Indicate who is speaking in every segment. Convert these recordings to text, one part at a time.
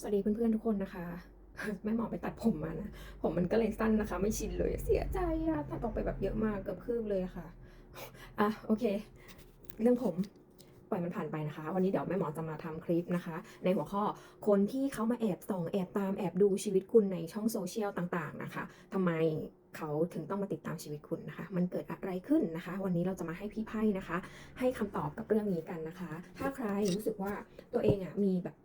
Speaker 1: สวัสดีเพื่อนๆทุกคนนะคะ แม่หมอไปตัดผมมานะ ผมมันก็เลยสั้นนะคะ ไม่ชินเลย เสียใจอะตัดออกไปแบบเยอะมากเกือบครึ่งเลยะค่ะ อะโอเค เรื่องผมปล่อยมันผ่านไปนะคะ วันนี้เดี๋ยวแม่หมอจะมาทำคลิปนะคะ ในหัวข้อคนที่เขามาแอบส่องแอบตามแอบดูชีวิตคุณในช่องโซเชียลต่างๆนะคะทำไมเขาถึงต้องมาติดตามชีวิตคุณนะคะ มันเกิดอะไรขึ้นนะคะ วันนี้เราจะมาให้พี่ไพ่นะคะ ให้คำตอบกับเรื่องนี้กันนะคะ ถ้าใครรู้สึกว่าตัวเองอะมีแบบ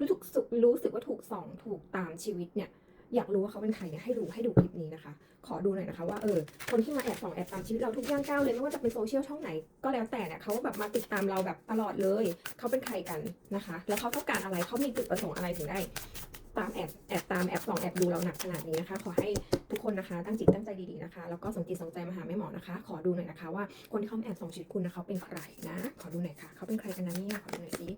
Speaker 1: รู้สึกสึกรู้สึกว่าถูกส่องถูกตามชีวิตเนี่ยอยากรู้ว่าเขาเป็นใครเนี่ยให้ดูให้ดูคลิปนี้นะคะ ขอดูหน่อยนะคะว่าเออคนที่มาแอบส่องแอบตามชีวิตเราทุกย่างก้าวเลยไม่ว่าจะเป็นโซเชียลช่องไหนก็แล้วแต่เนี่ยเขาแบบมาติดตามเราแบบตลอดเลย เขาเป็นใครกันนะคะ แล้วเขาต้องการอะไรเขามีจุดประสงค์อะไรถึงได้ ตามแอบแอบตามแอบส่องแอบดูเราหนักขนาดนี้นะคะ ขอให้ทุกคนนะคะ ตั้งจิตตั้งใจดีๆนะคะ แล้วก็สนจิตสนใจมาหาแม่หมอนะคะ ขอดูหน่อยนะคะ ว่าคนที่เขามาแอบส่องชีวิตคุณนะเขาเป็นใครนะ ขอดูหน่อยค่ะเขาเป็นใครกันนะเนี่ยขอดูหน่อยสิ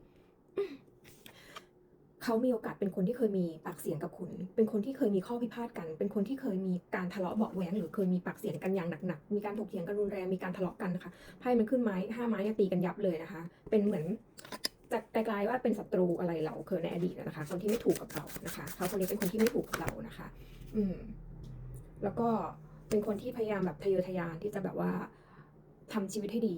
Speaker 1: เขามีโอกาสเป็นคนที่เคยมีปากเสียงกับคุณ เป็นคนที่เคยมีข้อพิพาทกัน เป็นคนที่เคยมีการทะเลาะเบาะแว้งหรือเคยมีปากเสียงกันอย่างหนักๆ มีการถกเถียงกันรุนแรง มีการทะเลาะกันนะคะ ไพ่มันขึ้นไม้ห้าไม้เนี่ยตีกันยับเลยนะคะ เป็นเหมือนจะไกลๆว่าเป็นศัตรูอะไรเราเคยในอดีตนะคะ คนที่ไม่ถูกกับเรานะคะ เขาคนนี้เป็นคนที่ไม่ถูกกับเรานะคะ อืม แล้วก็เป็นคนที่พยายามแบบทะเยอทะยานที่จะแบบว่าทำชีวิตให้ดี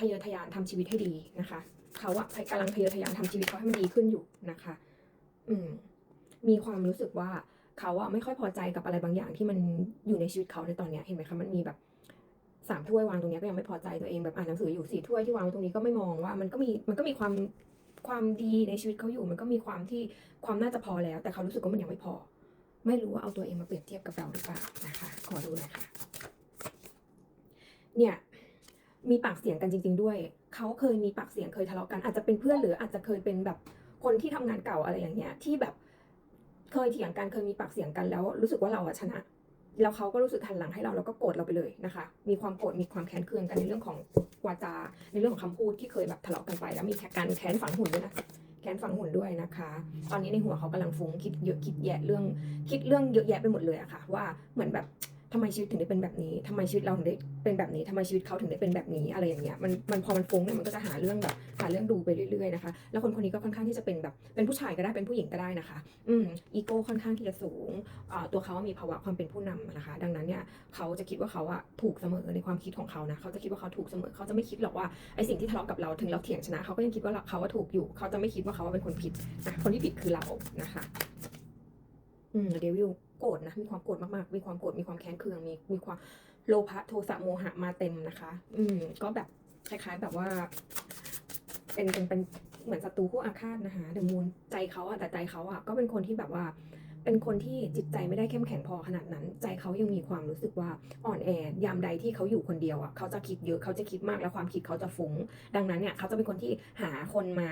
Speaker 1: ทะเยอทะยานทำชีวิตให้ดีนะคะเขาอะกำลังทะเยอทะยานทำชีวิตเขาให้มันดีขึ้นอยู่นะคะ อืมมีความรู้สึกว่าเขาอะไม่ค่อยพอใจกับอะไรบางอย่างที่มันอยู่ในชีวิตเขาในตอนเนี้ยเห็นไหมคะมันมีแบบสามถ้วยวางตรงนี้ก็ยังไม่พอใจตัวเองแบบอ่านหนังสืออยู่สี่ถ้วยที่วางตรงนี้ก็ไม่มองว่ามันก็มีมันก็มีความความดีในชีวิตเขาอยู่ มันก็มีความที่ความน่าจะพอแล้ว แต่เขารู้สึกว่ามันยังไม่พอ ไม่รู้ว่าเอาตัวเองมาเปรียบเทียบกับเราหรือเปล่านะคะ ขอดูหนะคะเนี่ย มีปากเสียงกันจริง ๆ ด้วย เขาเคยมีปากเสียงเคยทะเลาะกันอาจจะเป็นเพื่อนหรืออาจจะเคยเป็นแบบคนที่ทำงานเก่าอะไรอย่างเงี้ยที่แบบเคยเถียงกันเคยมีปากเสียงกันแล้ว รู้สึกว่าเราอะชนะแล้วเขาก็รู้สึกหันหลังให้เราแล้วก็โกรธเราไปเลยนะคะ มีความโกรธมีความแค้นเคืองกันในเรื่องของวาจา ในเรื่องของคำพูดที่เคยแบบทะเลาะกันไป แล้วมีการแค้นฝังหุ่นด้วยนะแค้นฝังหุ่นด้วยนะคะ ตอนนี้ในหัวเขากำลังฟุ้งคิดเยอะคิดแยะเรื่อง คิดเรื่องเยอะแยะไปหมดเลยอะค่ะ ว่าเหมือนแบบ ทำไมชีวิตถึงได้เป็นแบบนี้ทำไมชีวิตเราถึงได้เป็นแบบนี้ทำไมชีวิตเขาถึงได้เป็นแบบนี้อะไรอย่างเงี้ยมันมันพอมันฟุ้งเนี่ยมันก็จะหาเรื่องแบบหาเรื่องดูไปเรื่อยๆนะคะแล้วคนคนนี้ก็ค่อนข้างที่จะเป็นแบบเป็นผู้ชายก็ได้เป็นผู้หญิงก็ได้นะคะ อืมอีโก้ค่อนข้างที่จะสูงตัวเขามีภาวะความเป็นผู้นำนะคะ ดังนั้นเนี่ยเขาจะคิดว่าเขาอะถูกเสมอในความคิดของเขานะเขาจะคิดว่าเขาถูกเสมอเขาจะไม่คิดหรอกว่าไอสิ่งที่ทะเลาะกับเราถึงเราเถียงชนะเขาก็ยังคิดว่าเขาว่าถูกอยู่ เขาจะไม่คิดว่าเขาว่าเป็นคนผิดนะคนที่ผิดคือเรานะคะ อืมเดวิล โกรธนะ มีความโกรธมากๆ มีความโกรธ มีความแค้นเคือง มีมีความโลภะโทสะโมหะมาเต็มนะคะ อืม ก็แบบคล้ายๆแบบว่า เป็นเป็นเป็นเหมือนศัตรูคู่อาฆาตนะคะเดมูนใจเขาอะแต่ใจเขาอะก็เป็นคนที่แบบว่า เป็นคนที่จิตใจไม่ได้เข้มแข็งพอขนาดนั้น ใจเขายังมีความรู้สึกว่าอ่อนแอยามใดที่เขาอยู่คนเดียวอะเขาจะคิดเยอะเขาจะคิดมากแล้วความคิดเขาจะฟุ้ง ดังนั้นเนี่ยเขาจะเป็นคนที่หาคนมา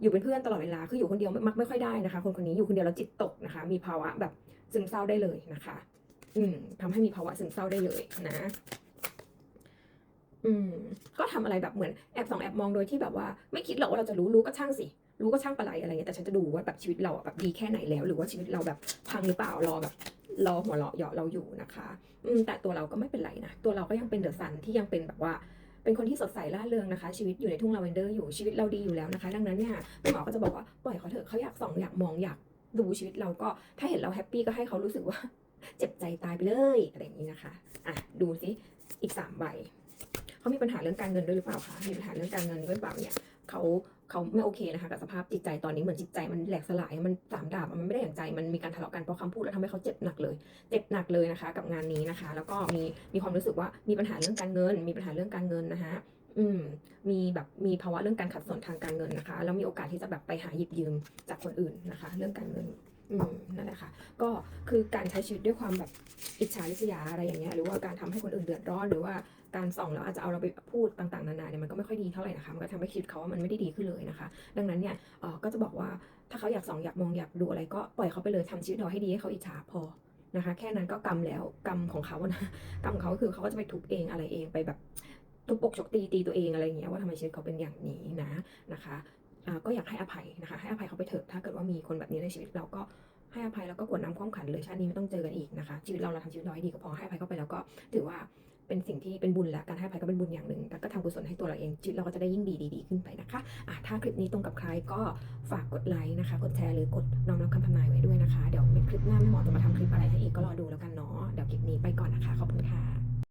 Speaker 1: อยู่เป็นเพื่อนตลอดเวลาคืออยู่คนเดียวมักไม่ค่อยได้นะคะ คนคนนี้อยู่คนเดียวแล้วจิตตกนะคะ มีภาวะแบบ ซึมเศร้าได้เลยนะคะ อืมทำให้มีภาวะซึมเศร้าได้เลยนะ อืม ก็ทำอะไรแบบเหมือนแอบส่องแอบมองโดยที่แบบว่า ไม่คิดหรอกว่าเราจะรู้รู้ก็ช่างสิรู้ก็ช่างปะไรอะไรเงี้ยแต่ฉันจะดูว่าแบบชีวิตเราแบบดีแค่ไหนแล้ว หรือว่าชีวิตเราแบบพังหรือเปล่ารอแบบรอหัวเราะเยาะเราอยู่นะคะ อืมแต่ตัวเราก็ไม่เป็นไรนะตัวเราก็ยังเป็นเดอะซันที่ยังเป็นแบบว่าเป็นคนที่สดใสร่าเริงนะคะ ชีวิตอยู่ในทุ่งลาเวนเดอร์อยู่ชีวิตเราดีอยู่แล้วนะคะ ดังนั้นเนี่ยแม่หมอก็จะบอกว่าปล่อยเขาเถอะเขาอยากส่องอยากมองอยาก ดูชีวิตเราก็ถ้าเห็นเราแฮปปี้ก็ให้เขารู้สึกว่า เจ็บใจตายไปเลยอะไรอย่างนี้นะคะอะดูสิอีกสามใบเขามีปัญหาเรื่องการเงินด้วยหรือเปล่าคะมีปัญหาเรื่องการเงินด้วยหรือเปล่าเนี่ยเขาเขาไม่โอเคนะคะกับสภาพจิตใจตอนนี้เหมือนจิตใจมันแหลกสลายมันสามดาบมันไม่ได้อย่างใจมันมีการทะเลาะกันเพราะคำพูดแล้วทำให้เขาเจ็บหนักเลย เจ็บหนักเลยนะคะ กับงานนี้นะคะ แล้วก็มีมีความรู้สึกว่ามีปัญหาเรื่องการเงิน มีปัญหาเรื่องการเงินนะคะ อืมมีแบบมีภาวะเรื่องการขัดสนทางการเงินนะคะแล้วมีโอกาสที่จะแบบไปหาหยิบยืมจากคนอื่นนะคะ เรื่องการเงินอืมนั่นแหละค่ะก็คือการใช้ชีวิตด้วยความแบบอิจฉาริษยาอะไรอย่างเงี้ยหรือว่าการทำให้คนอื่นเดือดร้อน หรือว่าการส่องแล้วอาจจะเอาเราไปพูดต่างๆนานาเนี่ยมันก็ไม่ค่อยดีเท่าไหร่นะคะมันก็ทำให้ชีวิตเขาว่ามันไม่ได้ดีขึ้นเลยนะคะ ดังนั้นเนี่ยเออก็จะบอกว่าถ้าเขาอยากส่องอยากมองอยากดูอะไร ก็ปล่อยเขาไปเลยทำชีวิตเราให้ดีให้เขาอิจฉาพอนะคะ แค่นั้นก็กรรมแล้วกรรมของเขานะกรรมของเขาคือเขาก็จะไปทุบเองอะไรเองไปแบบ ทุบอกชกตีตีตัวเองอะไรอย่างเงี้ยว่าทำไมชีวิตเขาเป็นอย่างนี้นะนะคะก็อยากให้อภัยนะคะ ให้อภัยเขาไปเถอะถ้าเกิดว่ามีคนแบบนี้ในชีวิตเราก็ให้อภัยแล้วก็กวดน้ำความขันเลยชาตินี้ไม่ต้องเจอกันอีกนะคะ ชีวิตเราเราทำชีวิตเราให้ดีก็พอให้อภัยเข้าไปแล้วก็ถือว่าเป็นสิ่งที่เป็นบุญและการให้อภัยก็เป็นบุญอย่างหนึ่ง แต่ก็ทำกุศลให้ตัวเราเองชีวิตเราก็จะได้ยิ่งดีดีขึ้นไปนะคะะถ้าคลิปนี้ตรงกับใครก็ฝากกดไลค์นะคะ กดแชร์หรือกดน้อมรับคำทำนายไว้ด้วยนะคะ เดี๋ยวคลิปหน้าแม่หมอจะมาทำคลิปอะไรให้อีกก็รอดูแล้วกันเนาะ เดี๋ยวคลิปนี้ไปก่อนนะคะ ขอบคุณค่ะ